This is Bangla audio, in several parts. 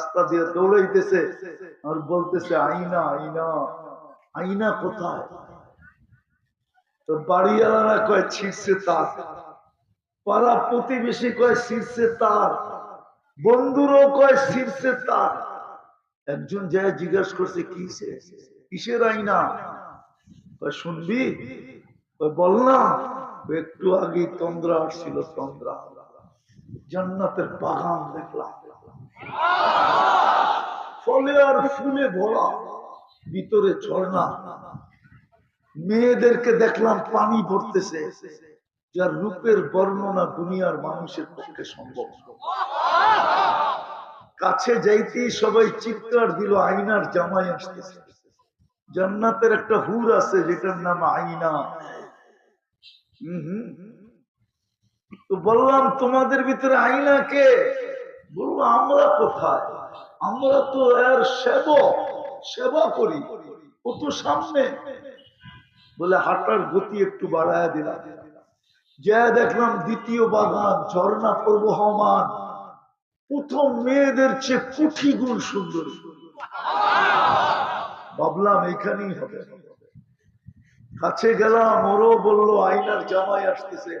রাস্তা দিয়ে দৌড়াইতেছে। আর বলতেছে, আইনা আইনা আইনা কোথায়? তো বাড়িওয়ালারা কয় ছিটছে তার। পাড়া প্রতিবেশী কয় শীর্ষে তার। বন্ধুরও কয় শীর্ষে তার। একজন যায় জিজ্ঞাসা করছে, কিসে? কিসের আইনা? শুনবি? বল না। একটু আগে তন্দ্রা আসছিল তন্দ্রা। জান্নাতের বাগান দেখলাম। ফলে আর ফুলে ভরা ভিতরে ঝর্ণা মেয়েদেরকে দেখলাম পানি ভরতেছে, যার রূপের বর্ণনা দুনিয়ার মানুষের পক্ষে সম্ভব। কাছে যাইতেই সবাই চিৎকার দিল আইনার জামাই আসতেছে। জান্নাতের একটা হুর আছে, যেটার নাম আইনা। তো বললাম, তোমাদের ভিতরে আইনা কে? বলল আমরা কোথায়? আমরা তো এর সেবক, সেবা করি। ও তো সামনে। বলে হাঁটার গতি একটু বাড়ায় দিলাম। যা দেখলাম দ্বিতীয় বাগান, ঝর্ণা প্রবহমান প্রথম মেয়েদের চেয়ে কুঠি গুণ সুন্দর। ভাবলাম এখানেই হবে। কাছে গেলাম, ওরও বলল আইনার জামাই আসতেছে।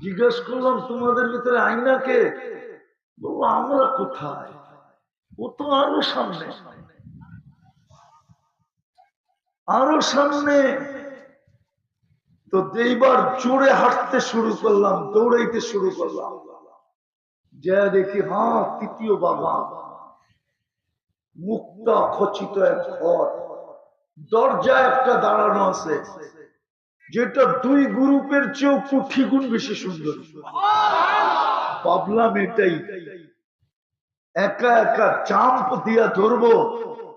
জিজ্ঞেস করলাম, তোমাদের ভিতরে আইনা কে? আমরা কোথায়? ও তো আরও সামনে। আরও সামনে। তো এইবার জোরে হাঁটতে শুরু করলাম, দৌড়াইতে শুরু করলাম। যা দেখি হ্যাঁ তৃতীয় বাগান মুক্তা খচিত এক ঘর। দরজা একটা দাঁড়ানো আছে, যেটা দুই গ্রুপের চেয়েও কুঠি গুণ বেশি সুন্দর। ভাবলাম এটাই। একা একা চাম্প দিয়া ধরবো,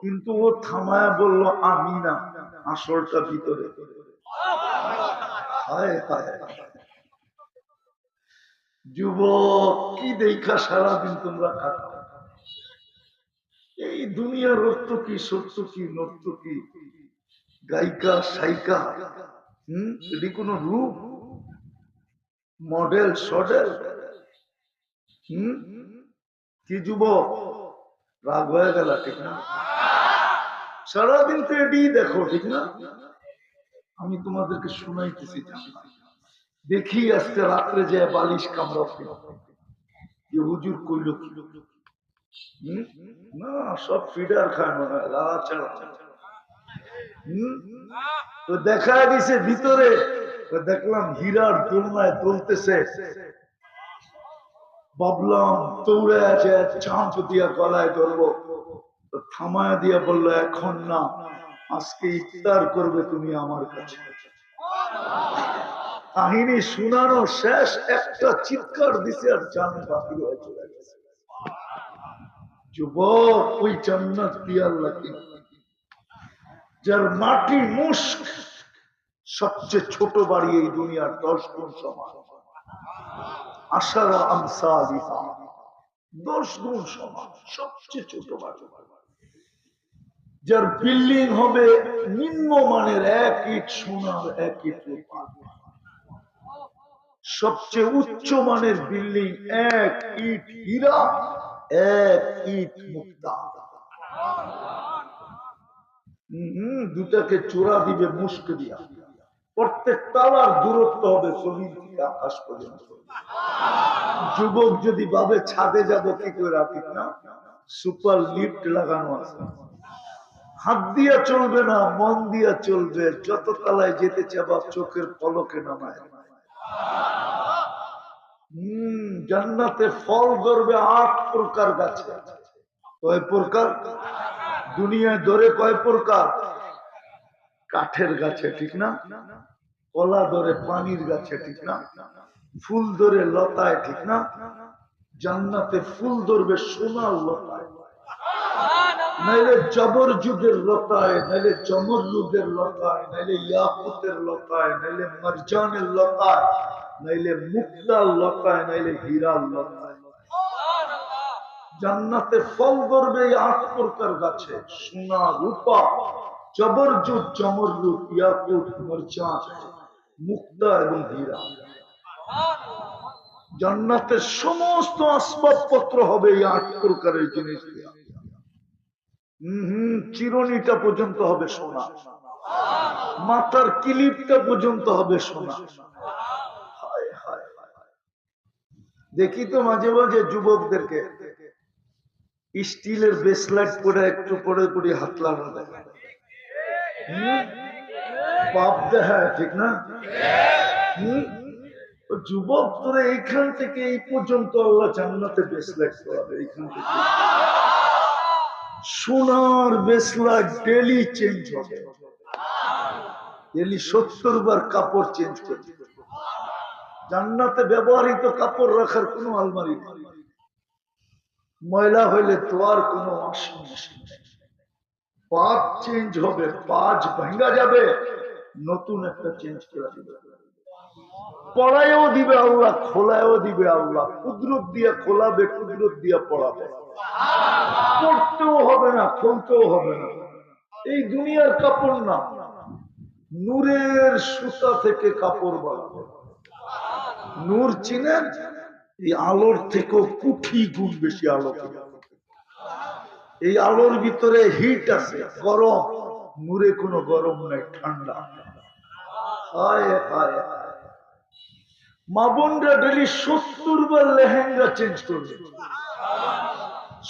কিন্তু ও থামায় বলল, আমি না, আসলটা ভিতরে। যুবক, কি দেখা সারাদিন তোমরা কাটাও। এই দুনিয়ার অর্থ কি, সত্য কি নর্ত কি? গায়িকা, সাইকা, হম? এটি কোন রূপ, মডেল, সডেল হম? কি যুবক? রাগ হয়ে গেল, ঠিক না? সারাদিন তো এটি দেখো, ঠিক না? আমি তোমাদেরকে শুনাইতেছি। দেখি আজকে রাত্রে যে বালিশ কামড়া যে হুজুর কইল কি? না, সব ফিডার ছাড়া। হুম? তো দেখা দিছে ভিতরে দেখলাম হীরার দোলনায় দোলতেছে। ভাবলাম দৌড়ে আছে চাঁপ দিয়া গলায় ধরবো। থামায় দিয়া বলল, এখন না, আজকে ইফতার করবে তুমি আমার কাছে। কাহিনী শোনানো শেষ, একটা চিৎকার দিছে আর জান বাতিল হয়ে চলে গেছে। যুবক, ওই জান্নাত আল্লাহ কি যার মাটি মুস্ক সবচেয়ে ছোট বাড়ি এই দুনিয়ার দশ গুণ সমান। সবচেয়ে ছোট যার বিল্ডিং হবে নিম্নমানের এক ইট সোনার এক ইট সবচেয়ে উচ্চ মানের বিল্ডিং এক ইট হীরা, এক ইট মুক্তা। দুটাকে চোরা দিবে মুস্ক দিয়া। প্রত্যেক তালার দূরত্ব হবে থেকে আকাশ পর্যন্ত। যুবক যদি ভাবে ছাদে যাব, কি করে না? সুপার লিফট লাগানো আছে। হাত দিয়া চলবে না, মন দিয়া চলবে। যত তালায় যেতে চাবা চোখের পলকে নামায়। হম, জান্নাতে ফল ধরবে আট প্রকার গাছে। কয় প্রকার? দুনিয়ায় ধরে কয় প্রকার? কাঠের গাছে, ঠিক না? কলা ধরে পানির গাছে ঠিক না, ফুল ধরে লতায় ঠিক না, জান্নাতে ফুল ধরবে সোনার লতায়। নাইলে জবর যুগের লতায়, নাইলে জমর যুগের লতায়, নাইলে ইয়াকুতের লতায়, নাইলে মারজানের লতায়, নাইলে মুক্তার লতায়, নাইলে হীরার লতায়। জান্নাতে ফল ধরবে আট প্রকার গাছে সোনা রূপা জবরজুত জমরজুত ইয়াকুত মরচান মুক্তা এবং হীরা সমস্ত আসবাবপত্র হবে এই আট প্রকারের জিনিস হম, চিরনিটা পর্যন্ত হবে সোনা। মাথার কিলিপটা পর্যন্ত হবে সোনা। দেখি তো মাঝে মাঝে যুবকদেরকে। স্টিলের বেসলাইট পরে একটু পরে পরে হাত লাগানো হুম? পাপ দেখায় ঠিক না? যুবক, তোরা এইখান থেকে এই পর্যন্ত আল্লাহ জান্নাতে বেসলাইট করাবে এইখান থেকে। সোনার বেসলাইট ডেলি চেঞ্জ হবে। ডেলি সত্তর বার কাপড় চেঞ্জ করবে। জান্নাতে ব্যবহৃত কাপড় রাখার কোনো আলমারি ময়লা হইলে তো আর কোনো নেই। পাঁচ চেঞ্জ হবে পাঁচ ভাঙ্গা যাবে। নতুন একটা চেঞ্জ করে দিবে। পড়ায়ও দিবে আল্লাহ, খোলায়ও দিবে আল্লাহ। কুদরত দিয়ে খোলাবে, কুদরত দিয়ে পড়াবে। পড়তেও হবে না খুলতেও হবে না। এই দুনিয়ার কাপড় না, নূরের সুতা থেকে কাপড় বানাবে। নূর চিনেন? এই আলোর থেকেও কুঠি গুণ বেশি আলো এই আলোর ভিতরে হিট আছে, গরম। নূরে কোনো গরম নাই, ঠান্ডা। হায় হায় মা বোনরা ডেলি সত্তর বার লেহেঙ্গা চেঞ্জ করবে।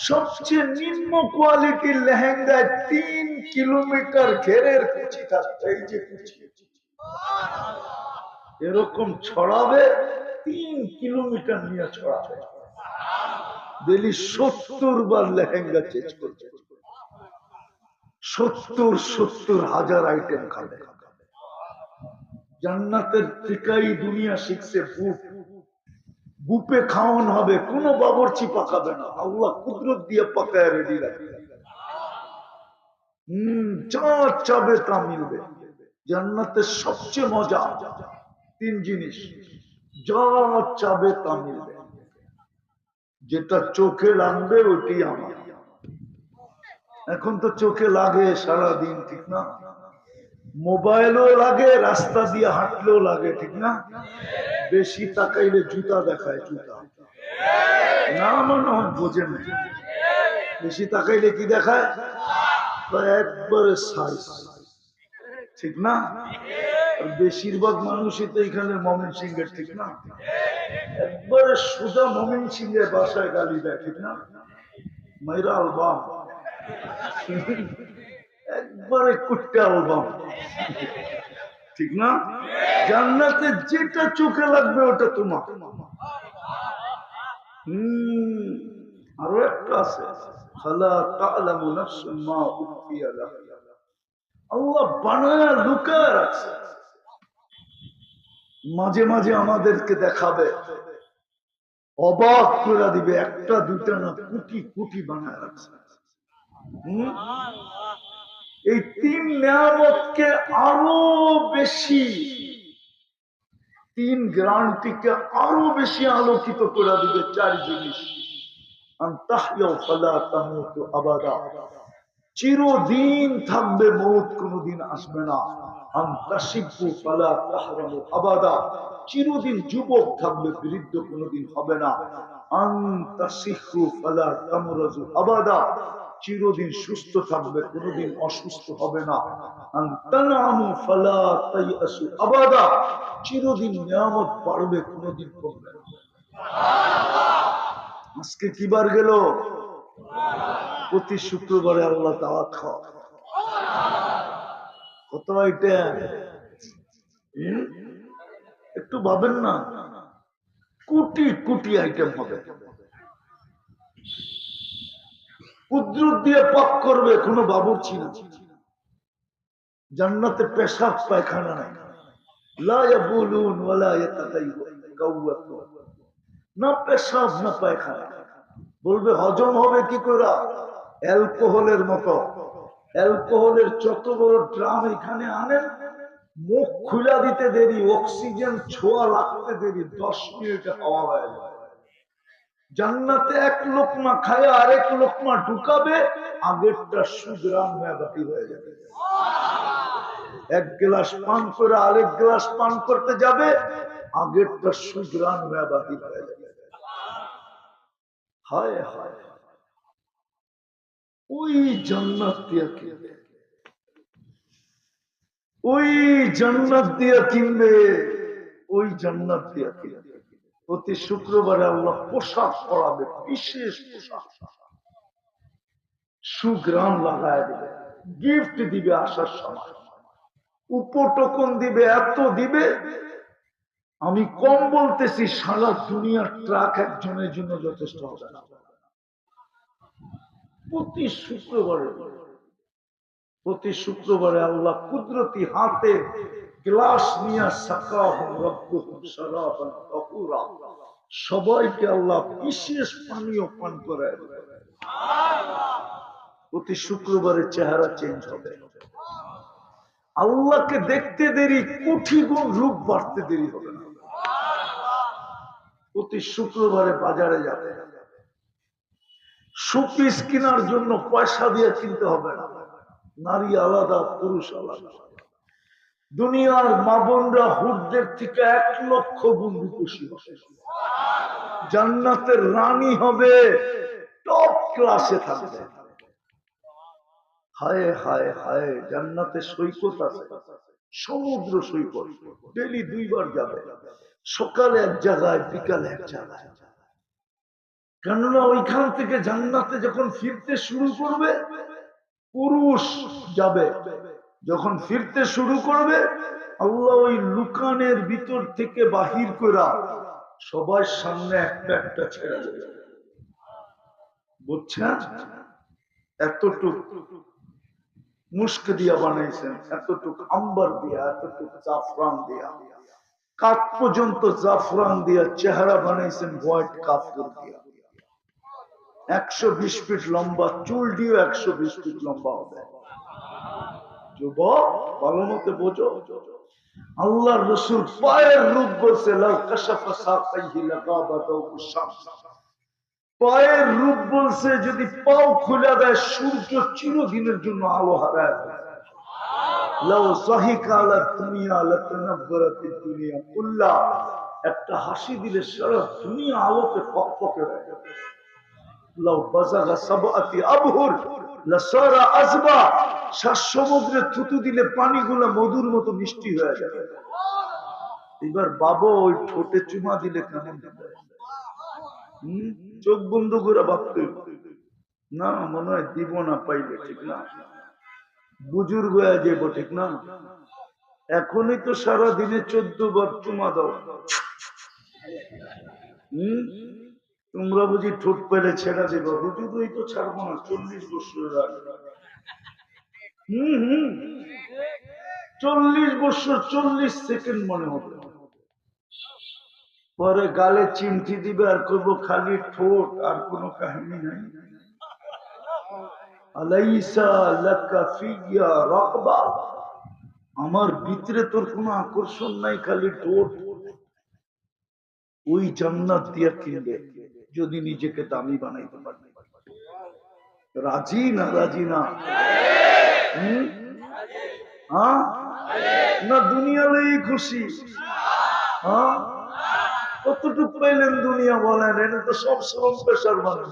সবচেয়ে নিম্ন কোয়ালিটির লেহেঙ্গায় তিন কিলোমিটার ঘেরের কুচি থাকবে, এই যে কুচি। এরকম ছড়াবে, তিন কিলোমিটার নিয়ে ছড়াবে। ডেলি সত্তর বার লেহেঙ্গা চেঞ্জ করবে। সত্তর সত্তর হাজার আইটেম খাবে। জান্নাতের টিকাই দুনিয়া শিখছে বুপ বুপে খাওয়ান হবে, কোনো বাবরচি পাকাবে না। আল্লাহ কুদরত দিয়ে পাকায় রেডি রাখবে হম যা চাবে তা মিলবে। জান্নাতের সবচেয়ে মজা তিন জিনিস। যা চাবে তা মিলবে। যেটা চোখে লাগবে ওইটি আমার। এখন তো চোখে লাগে সারা দিন ঠিক না? মোবাইলও লাগে, রাস্তা দিয়ে হাঁটলেও লাগে, ঠিক না? বেশি তাকাইলে জুতা দেখায়, জুতা। না মনে হয় বোঝেন। বেশি তাকাইলে কি দেখায়? একবারে সাইজ ঠিক না? বেশিরভাগ মানুষই তো এখানে মমিন সিংহের, ঠিক না? একবারে সুদা মমিন সিংহের বাসায় গালি দেয়, ঠিক না? মাইরা আলবাম। একবারে কুট্টা আলবাম ঠিক না? জান্নাতে যেটা চোখে লাগবে ওটা তোমার। আরও একটা আছে। মাঝে মাঝে আমাদেরকে দেখাবে। অবাক করে দিবে, একটা দুটা না, কোটি কোটি বানায় রাখছে। হুম? এই তিন নিয়ামতকে আরও বেশি, তিন গ্রান্টিকে আরও বেশি আলোকিত করে দিবে চার জিনিস আবাদা। চিরদিন থাকবে মৌত কোনদিন আসবে না। চিরদিন যুবক থাকবে, বৃদ্ধ কোনদিন হবে না। চিরদিন সুস্থ থাকবে, কোনদিন অসুস্থ হবে না। চিরদিন নিয়ামত বাড়বে, কোনদিন কমবে না। আজকে কি বার গেল? প্রতি শুক্রবারে আল্লাহ দাওয়াত কত হুম? একটু ভাবেন না। কোটি কোটি আইটেম হবে। কুদরত দিয়ে পাক করবে কোনো বাবুর্চি না। জান্নাতে পেশাব, পায়খানা নাই। না পেশাব, না পায়খানা। বলবে হজম হবে কি করে? অ্যালকোহলের মতো। অ্যালকোহলের যত বড় ড্রাম এখানে আনেন, মুখ খুলা দিতে দেরি, অক্সিজেন ছোঁয়া লাগতে দেরি, দশ মিনিটে খাওয়া হয়ে যায়। জান্নাতে এক লোকমা খায় আরেক লোকমা ঢুকাবে, আগেরটা সুগ্রাম মেয়াদি হয়ে যাবে। এক গ্লাস পান করে আরেক গ্লাস পান করতে যাবে, আগেরটা সুগ্রাম মেয়াদি হয়ে যাবে। হায় হায়। ওই জান্নাত দিয়া কিনবে। ওই জান্নাত দিয়া কিনবে। ওই জান্নাত দিয়া কিনবে। প্রতি শুক্রবারে আল্লাহ পোশাক পরাবে, বিশেষ পোশাক। সুগ্রাম লাগায় দিবে গিফট দিবে আসার সময়। উপটকন দিবে, এত দিবে। আমি কম বলতেছি, সারা দুনিয়ার ট্রাক একজনের জন্য যথেষ্ট হবে না। প্রতি শুক্রবারে প্রতি শুক্রবারে আল্লাহ কুদরতি হাতে গ্লাস নিয়ে সবাইকে আল্লাহ বিশেষ পানীয় পান করায় প্রতি শুক্রবারে চেহারা চেঞ্জ হবে। আল্লাহকে দেখতে দেরি, কোটি গুণ রূপ বাড়তে দেরি হবে প্রতি শুক্রবারে বাজারে যাবে। সুপিস কেনার জন্য পয়সা দিয়ে কিনতে হবে না। নারী আলাদা, পুরুষ আলাদা। দুনিয়ার মা বোনরা হুরদের থেকে এক লক্ষ রূপসী হবে। জান্নাতের রানী হবে টপ ক্লাসে থাকবে। হায় হায় হায়, জান্নাতে সৈকত আছে। সমুদ্র সৈকত। ডেলি দুইবার যাবে। সকালে এক জায়গায়, বিকালে এক জায়গায়। কেননা ওইখান থেকে জান্নাতে যখন ফিরতে শুরু করবে, পুরুষ যাবে। যখন ফিরতে শুরু করবে, আল্লাহ ওই লুকানের ভিতর থেকে বাহির করা সবার সামনে একটা একটা ছেড়ে দেবে। বুঝছেন? এতটুক মুস্ক দিয়া বানাইছেন, এতটুক আম্বার দিয়া, এতটুক জাফরান দিয়া। কাঠ পর্যন্ত জাফরান দিয়া চেহারা বানাইছেন হোয়াইট কাপড় দিয়া। একশো বিশ ফিট লম্বা চুল দিয়েও একশো বিশ ফিট লম্বা হবে। যুবক, ভালো মতো বোঝো। আল্লাহ রসুল পায়ের রূপ বলছে পায়ের রূপ বলছে, যদি পাও খুলে দেয়, সূর্য চিরদিনের জন্য আলো হারায় একটা হাসি দিলে সারা দুনিয়া আলোতে ফকফকে হয়ে সমুদ্রে থুতু দিলে পানিগুলো মধুর মতো মিষ্টি হয়ে যাবে এবার বাবা ওই ঠোঁটে চুমা দিলে কেমন? চোখ বন্ধ করে ভাবতে। না, মনে হয় দিব না পাইলে, ঠিক না? বুজুর্গ যাব ঠিক না? এখনই তো সারা দিনে চোদ্দ বার চুমা দাও। হম? তোমরা বুঝি ঠোঁট পেলে ছেড়া দেবো? হুজুরই তো ছাড়বো না, চল্লিশ বছরের আগে। হম হম। চল্লিশ বছর, চল্লিশ সেকেন্ড মনে হবে। পরে গালে চিমটি দিবে আর করব খালি ঠোঁট, আর কোনো কাহিনী নাই। আমার ভিতরে তোর কোনো আকর্ষণ নাই, খালি ঠোঁট। ওই জান্নাত দিয়া কিনবে যদি নিজেকে দামি বানাইতে পারবে। রাজি না রাজি না? হ্যাঁ? না দুনিয়ালেই খুশি। হ্যাঁ? কতটুকু পাইলেন দুনিয়া বলেন, এটা তো সব পেশার মানুষ।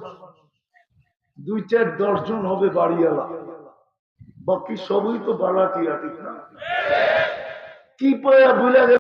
দুই চার দশজন হবে বাড়িওয়ালা। বাকি সবই তো বাড়াটিয়া ঠিক না। কি পায়া ভুলে